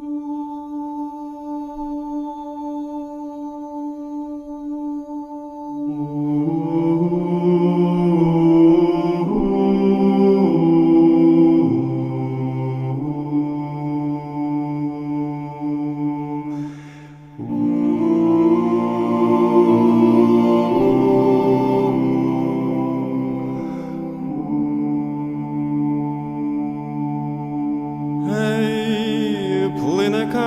Ей,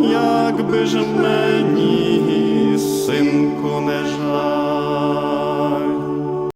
якби ж мені, синку, не жаль.